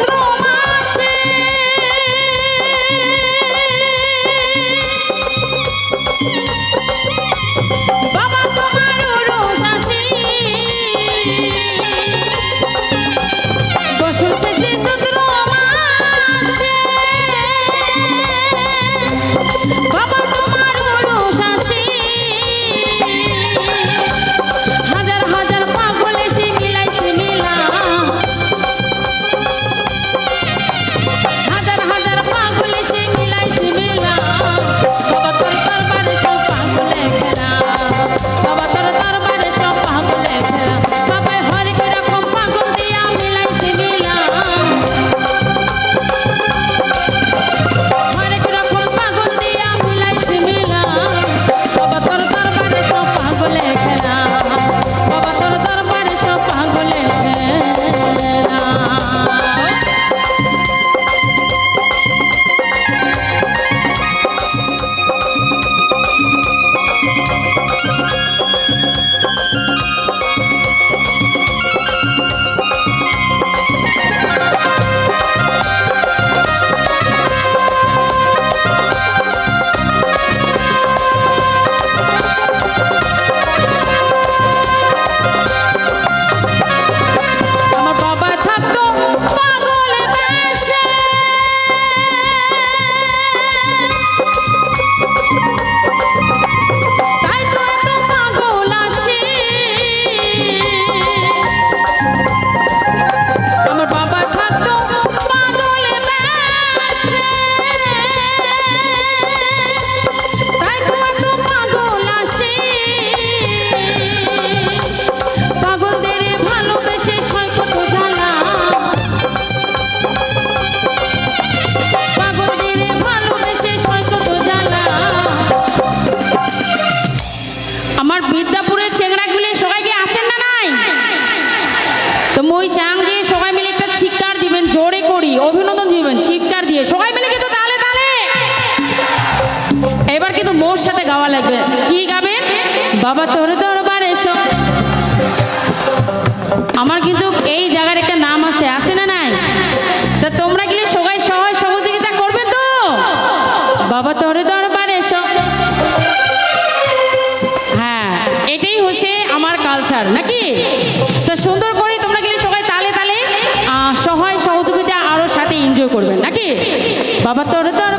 মাত্র আমার বিদ্যাপুরের চেংড়াগুলি সবাইকে আসেন না নাই? তো মই চাং যে সবাই মিলে একটা চিৎকার দিবেন, জোরে করি, অভিনন্দন দিবেন, চিৎকার দিয়ে। সবাই মিলে কিন্তু তালে তালে। এবার কিন্তু মোর সাথে গাওয়া লাগবে। কি গাবেন? বাবা তোর দরবারে আমার কিন্তু আপনার নাকি? তো সুন্দর করে তোমরা গেলে সবাই তালে তালে সহায় সহযোগিতা আরও সাথে এনজয় করবেন, নাকি? বাবা তোর আর